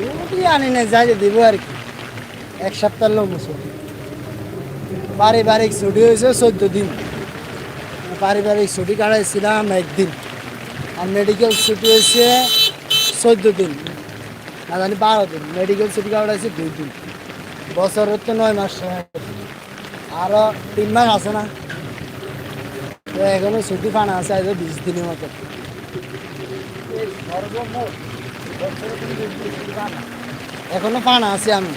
ছুটি আনি না, যাই দিব আর কি। এক সপ্তাহ লোক ছুটি পারিবারিক ছুটি হয়েছে চোদ্দ দিন। পারিবারিক ছুটি কাটাইছিলাম একদিন। আর মেডিকেল ছুটি হয়েছে চোদ্দ দিন। না জানি বারো দিন। মেডিকেল ছুটি কাটাইছে দুই দিন। বছরের তো নয় মাস আরও তিন মাস আছে না। তো এখনও ছুটি পানা আছে, আজ বিশ দিনের মতো। সর্বমোট এখনও পানা আছি আমি।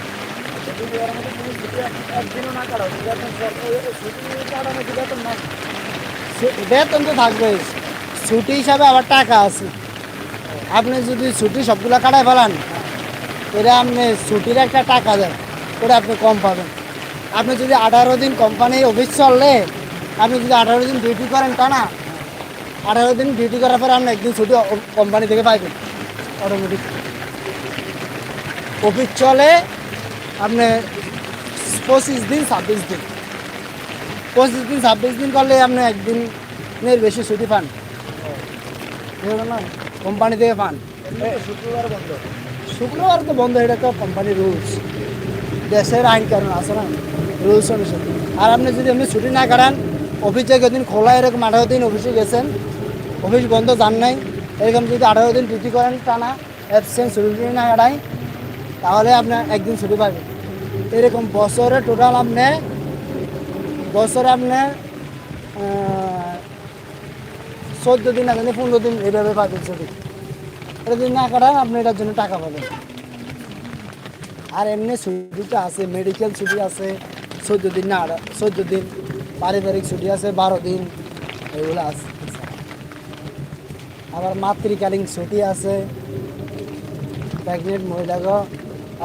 বেতন তো থাকবে। ছুটি হিসাবে আবার টাকা আছে। আপনি যদি ছুটি সবগুলো কাটায় ফেলান এটা আপনি ছুটির একটা টাকা দেন, ওটা আপনি কম পাবেন। আপনি যদি আঠারো দিন কোম্পানি অফিস চললে, আপনি যদি আঠারো দিন ডিউটি করেন তা না আঠারো দিন ডিউটি করার পরে আপনি একদিন ছুটি কোম্পানি থেকে পাইবেন। অটোমেটিক অফিস চলে আপনি পঁচিশ দিন ছাব্বিশ দিন। পঁচিশ দিন ছাব্বিশ দিন করলে আপনি একদিনের বেশি ছুটি পান। না? কোম্পানি থেকে পান। শুক্রবার বন্ধ। শুক্রবার তো বন্ধ এটা তো কোম্পানির রুলস দেশের আইন কারণ আছে না? রুলস অনুসারে আর আপনি যদি আপনি ছুটি না কাটান অফিস থেকে দিন খোলা এরকম আঠারো দিন অফিসে গেছেন অফিস বন্ধ যান নাই। এরকম যদি আঠারো দিন ডিউটি করেন টানা অ্যাবসেন্ট ছুটি না কাটাই তাহলে আপনার একদিন ছুটি পাবেন। এরকম বছরে টোটাল আপনি বছরে আপনার চোদ্দ দিন না পনেরো দিন এইভাবে পাবেন ছুটি। এটা যদি না কাটান আপনি এটার জন্য টাকা পাবেন। আর এমনি ছুটিটা আছে মেডিকেল ছুটি আছে, চোদ্দ দিন না চোদ্দ দিন, পারিবারিক ছুটি আছে, বারো দিন, এগুলো আছে। আবার মাতৃকালীন ছুটি আছে। প্রেগনেন্ট মহিলাকে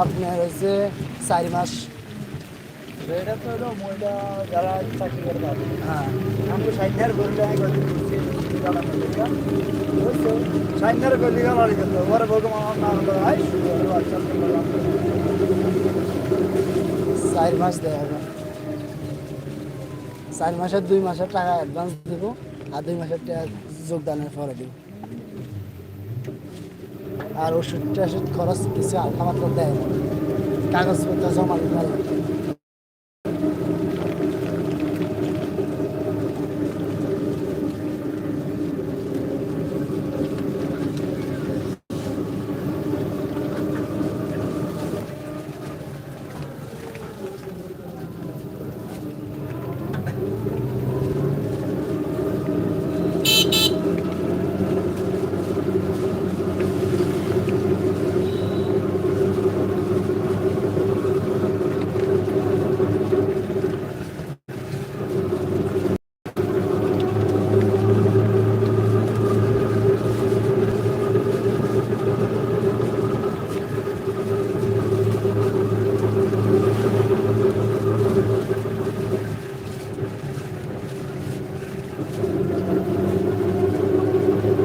আপনার হচ্ছে চারি মাস। এটা তো হলো মহিলা যারা চাকরি করে তাদের। হ্যাঁ। আমাকে সাইনার করলে আমি গতি করছি বুঝছ সাইনার করলে গেল আর কিন্তু ওরা বলব আমার নাম হলো আই শুরু হলো আচ্ছা চার মাস দেওয়া হবে। চার মাসের দুই মাসের টাকা অ্যাডভান্স দিব আর দুই মাসের টাকা যোগদানের পরে দিব। আর ওষুধ টষুধ খরচ কিছু হালকা মাত্র দেয়। কাগজপত্র জমা দিতে হবে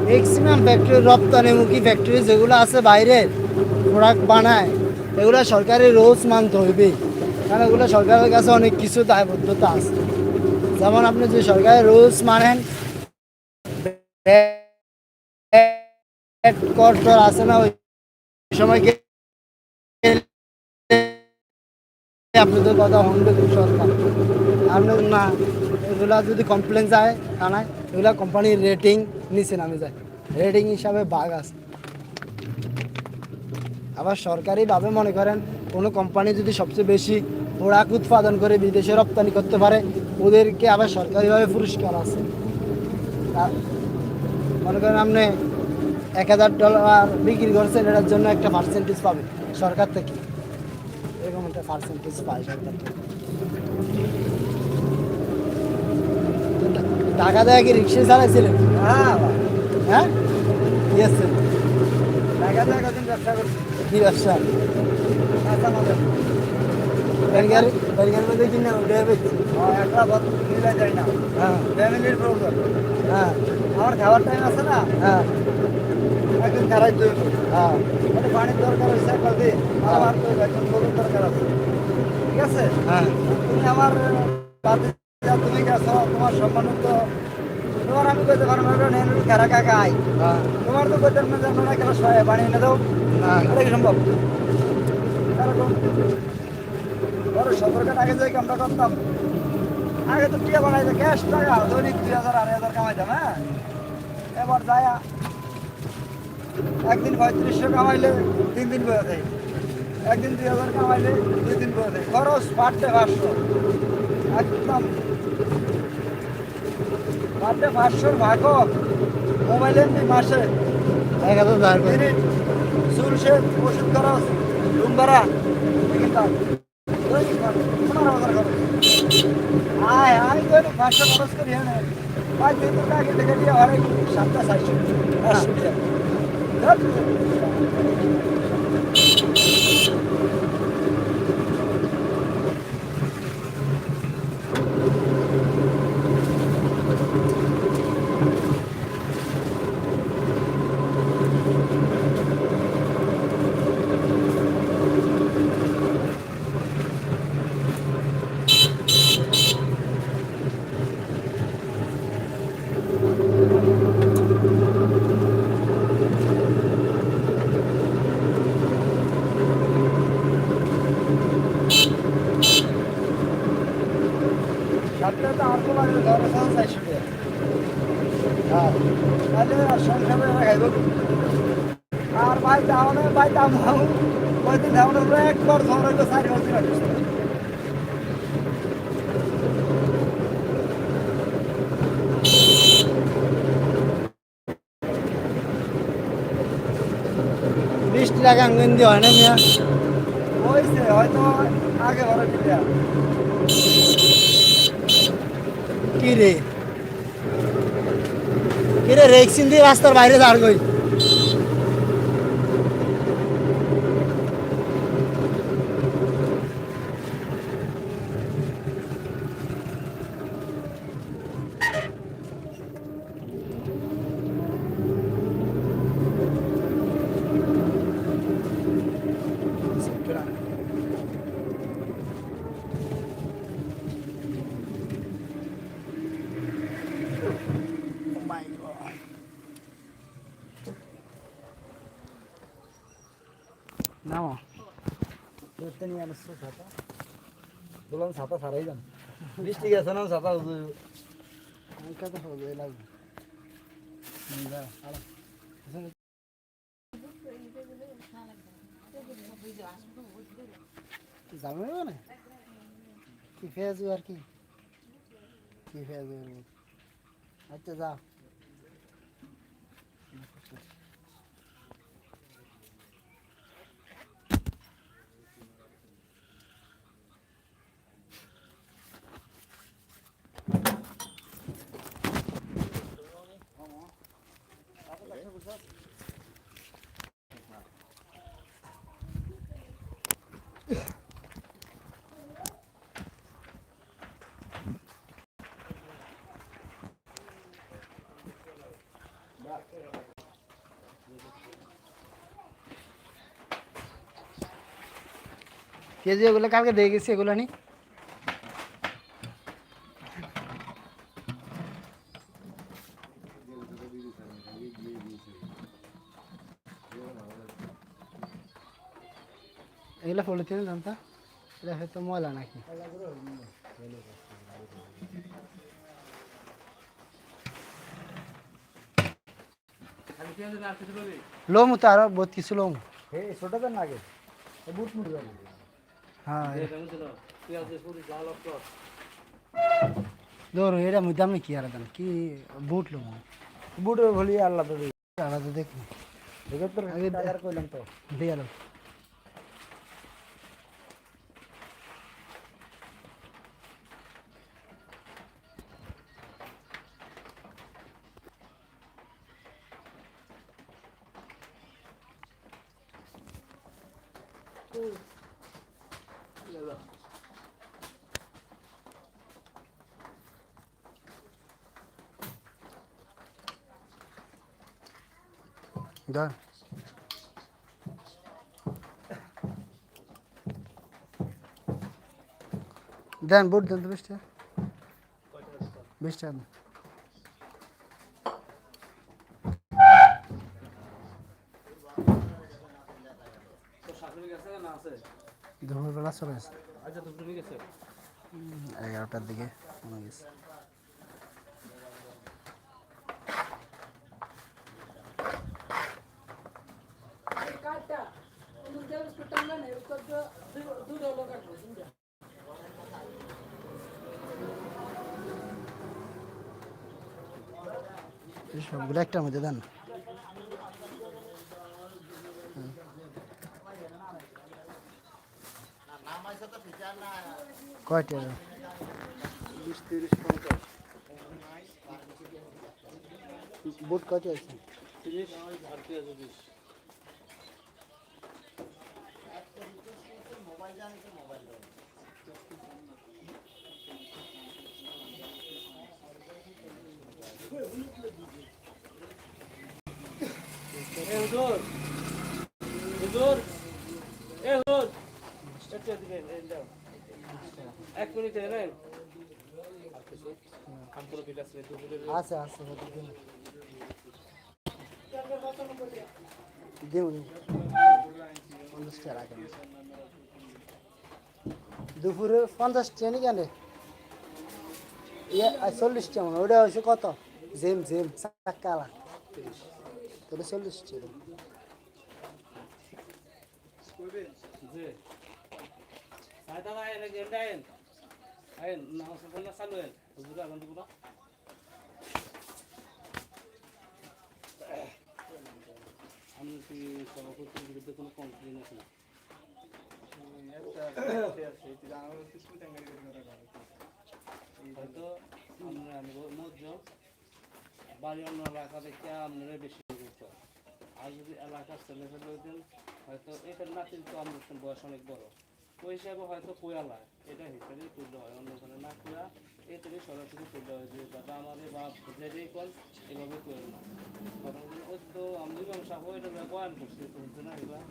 ম্যাক্সিমাম ফ্যাক্টরি রপ্তানিমুখী ফ্যাক্টরি যেগুলো আছে বাইরে প্রোডাক্ট বানায়, এগুলো সরকারি রোজ মানতে হইবে কারণ এগুলো সরকারের কাছে অনেক কিছু দায়বদ্ধতা আছে। যেমন আপনি যদি সরকারের রুলস মানেন কর আছে না, ওই সময় আপনাদের কথা শুনবে সরকার। আপনার না, এগুলা যদি কমপ্লেন যায় থানায়, এগুলা কোম্পানির রেটিং নিচে নামে যায়। রেটিং হিসাবে বাঘ আছে। আবার সরকারিভাবে মনে করেন, কোনো কোম্পানি যদি সবচেয়ে বেশি প্রোডাক্ট উৎপাদন করে বিদেশে রপ্তানি করতে পারে, ওদেরকে আবার সরকারিভাবে পুরস্কার আছে। মনে করেন আপনি এক হাজার ডলার বিক্রি করছেন, এটার জন্য একটা পার্সেন্টেজ পাবে সরকার থেকে। এরকম একটা পার্সেন্টেজ পায় সরকার থেকে। টাকা দেয় কি রিক্সা চালাইছিলেন? হ্যাঁ হ্যাঁ? ইয়েস কি ব্যবসা? ব্যাংকের ব্যাংকের মধ্যে কিনে উঠে বেচছি একটা মিলে যায় না হ্যাঁ। ফ্যামিলির প্রবলেম হ্যাঁ। আমার খাবার টাইম আছে না হ্যাঁ। একদিন খারাই দুই হ্যাঁ। পানির দরকার আমার তো একজন গরুর দরকার আছে ঠিক আছে হ্যাঁ তুমি আমার যা তুমি গেছো তোমার সম্মানিত তোমার আমি কইতে পারব না নেন কারা কাকা আই। হ্যাঁ। তোমার তো কইতে না জানো না কেন সহায় পানি এনে দাও না। এটা কি সম্ভব? এরকম। বড় সতর্কের আগে যে কামটা করতাম। আগে তো টিয়া বানাইতে ক্যাশ টাকা দৈনিক দুই হাজার আড়াই হাজার কামাইতাম হ্যাঁ? এবার যায় একদিন পঁয়ত্রিশশো কামাইলে তিন দিন বয়ে দেয় একদিন দুই হাজার কামাইলে দুই দিন বয়ে দেয় খরচ পারতে পাঁচশো। একদম পারতে পাঁচশোর ভাগক মোবাইলে এমনি মাসে। এক হাজার ধার করে। চুল শেপ ওষুধ খরচ রুম ভাড়া আয় আমি দৈনিক পাঁচশো খরচ করি হ্যাঁ পাঁচ দিন আগে থেকে দিয়ে অনেক সাতটা চারশো পাঁচশো টাকা ধর। সাতটা তো আর তো লাগবে ধরো সাত চারশো টাকা হ্যাঁ তাহলে আর সংসারে খাইব আর ভাই দাও না ভাই দাম দাও হয়তো দাও না পুরো একবার ঝড় হইল চারি আগে হয় না মিয়া? হয়েছে হয়তো আগে দিতে কি রে? কি রে রেক্সিন দিয়ে রাস্তার বাইরে দাঁড় কই নামো ধরতে নিয়ে আনছো? ছাতা বললাম ছাতা ছাড়াই যান। বৃষ্টি গেছে না ছাতা কত হবে লাগবে। যাবে না কি ফেজ আর কি? কি ফেজ আচ্ছা যা। কেজি ওগুলো কালকে দিয়ে গেছি এগুলো নি। এগুলো পলিথিন জানতা এটা হয়তো ময়লা নাকি লোমু তো আরও বহুত কিছু লোমু হে ছোটদের না আগে এ বুট মুড় যাবে হ্যাঁ ধরো এটা মধ্যে আমি কি আর দাম কি বুট লোমু বুট ভলি আল্লাহ তো আলাদা দেখুন দেখে তোর আগে টাকার কইলাম তো দিয়ে Да. দেন বুট দেন তো বিশ টাকা বিশ টাকা দুপুরবেলা চলে গেছে এগারোটার দিকে গেছে সবগুলো একটার মধ্যে দেন। কয়টা? বুট কয়টা আছে? তিরিশ আর কি আছে বিশ এ হুজুর হুজুর এ হুজুর দুপুরের আছে আছে দিন দুপুরে পঞ্চাশ টাকা কেন? চল্লিশ টাকা মানে ওটা হচ্ছে কত? জেম জেম চাকালা তাহলে চল্লিশ টাকা না হচ্ছে বলনা চালু এন হুজুর আগান দিব না আমি কি সভাপতির বিরুদ্ধে কোনো কমপ্লেন আছে? না হয়তো আমরা মধ্যম বাড়ি অন্য এলাকা থেকে আপনারা বেশি গুরুত্ব আর যদি এলাকার ছেলে ফেলে হয়তো এটার নাতির তো আমার বয়স অনেক বড়। ওই হিসাবে হয়তো কোয়ালা এটা হিসাবে তুলতে হয়, অন্য কোনো না কুয়া এই থেকে সরাসরি তুলতে হয় যে দাদা আমাদের বা যেটাই কল এভাবে করে না। ওই তো আমি ব্যবসা হয় এটা বয়ান করছি, তো হচ্ছে না এবার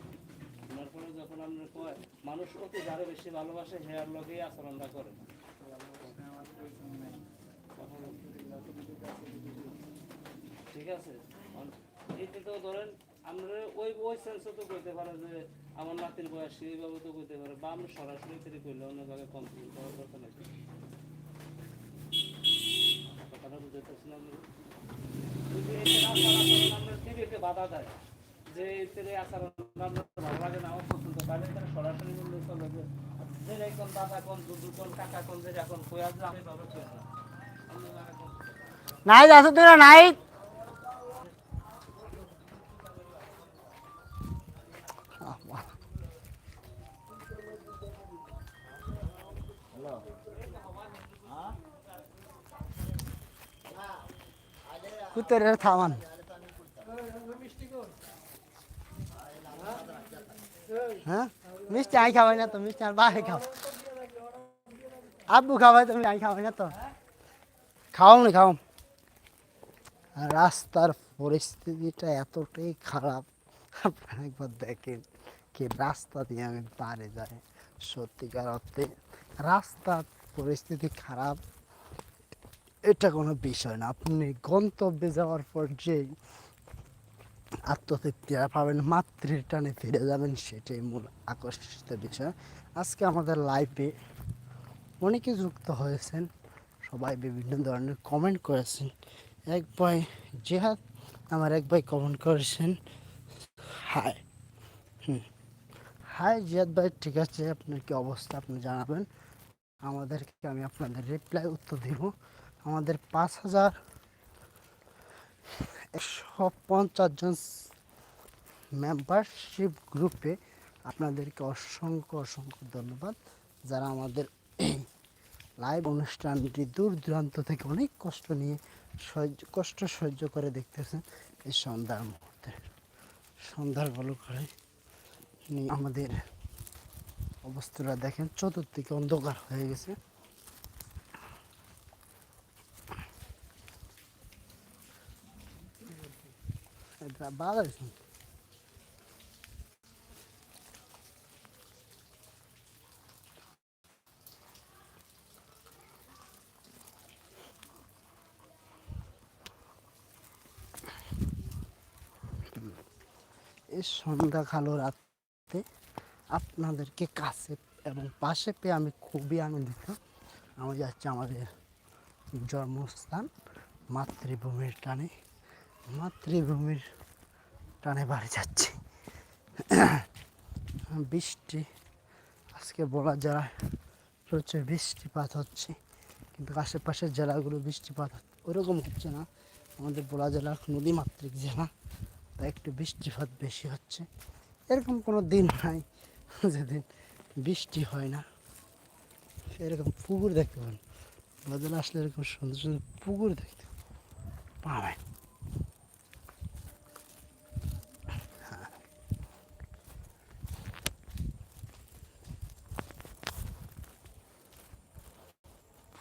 ওনার পরে যখন আমরা কয়, মানুষ অতি যারা বেশি ভালোবাসে হেয়ার লগেই আচরণটা করে ঠিক আছে? এইটা তো ধরেন, আমরা ওই ওই সেন্সে তো কইতে পারে যে আমার নাতির বয়স সেইভাবে তো কইতে পারে বা আমি সরাসরি থেকে কইলে অন্য জায়গায় কমপ্লেন করার কথা নাকি কথাটা বুঝাইতেছি না বাধা দেয়। যে এতে আচরণ ভালো লাগে না, আমার পছন্দ, তাহলে তারা সরাসরি বললে চলে যে যে নাই আছে তোরা নাই। কুত্তরের থামান। হ্যাঁ? মিষ্টি আই খাওয়াই না তো, মিষ্টি আর বাহে খাও। আব্বু খাওয়াই তুমি আই খাওয়াই না তো। খাওয়াও নি খাও রাস্তার পরিস্থিতিটা এতটাই খারাপ, আপনারা একবার দেখেন কি রাস্তা দিয়ে আমি পারে যাই। সত্যিকার অর্থে রাস্তার পরিস্থিতি খারাপ এটা কোনো বিষয় না। আপনি গন্তব্যে যাওয়ার পর যেই আত্মতৃপ্তিটা পাবেন মাতৃ টানে ফিরে যাবেন, সেটাই মূল আকর্ষিত বিষয়। আজকে আমাদের লাইফে অনেকে যুক্ত হয়েছেন, সবাই বিভিন্ন ধরনের কমেন্ট করেছেন। এক ভাই জেহাদ, আমার এক ভাই কমেন্ট করেছেন হাই হুম। হাই জিয়াদ ভাই, ঠিক আছে, আপনার কি অবস্থা? আপনি জানাবেন। আমাদেরকে আমি আপনাদের রিপ্লাই উত্তর দিব। আমাদের পাঁচ হাজার একশো পঞ্চাশ জন মেম্বারশিপ গ্রুপে আপনাদেরকে অসংখ্য অসংখ্য ধন্যবাদ। যারা আমাদের লাইভ অনুষ্ঠানটি দূর দূরান্ত থেকে অনেক কষ্ট নিয়ে সহ্য, কষ্ট সহ্য করে দেখতেছেন, এই সন্ধ্যার মুহূর্তে। সন্ধ্যার ভালো করে আমাদের অবস্থাটা দেখেন, চতুর্দিকে অন্ধকার হয়ে গেছে। ভালো হয়েছে এই সন্ধ্যা কালো রাতে আপনাদেরকে কাছে এবং পাশে পেয়ে আমি খুবই আনন্দিত। আমি যাচ্ছি আমাদের জন্মস্থান, মাতৃভূমির টানে। মাতৃভূমির টানে বাড়ি যাচ্ছি। বৃষ্টি, আজকে বলা যায় প্রচুর বৃষ্টিপাত হচ্ছে, কিন্তু আশেপাশের জেলাগুলো বৃষ্টিপাত ওরকম হচ্ছে না। আমাদের বোলা জেলা নদীমাতৃক জেলা, তাই একটু বৃষ্টিপাত বেশি হচ্ছে। এরকম কোনো দিন নাই, যেদিন বৃষ্টি হয় না। এরকম পুকুর দেখতে পাবেন বোলা জেলা আসলে এরকম সুন্দর সুন্দর পুকুর দেখতে পাবেন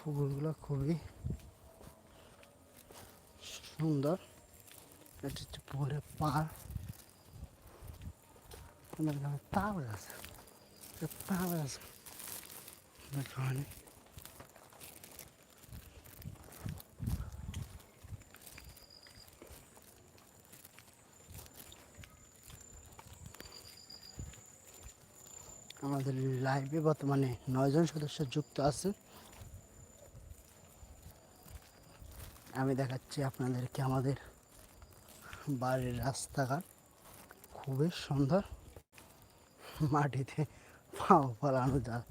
পুকুরগুলো খুবই সুন্দর। এটা হচ্ছে পুকুরের পাড়। আমার গ্রামে তাল গাছ। তাল গাছ আমাদের লাইভে বর্তমানে নয়জন সদস্য যুক্ত আছে আমি দেখাচ্ছি আপনাদেরকে আমাদের বাড়ির রাস্তাঘাট। খুবই সুন্দর। মাটিতে পাও ফলানো যায়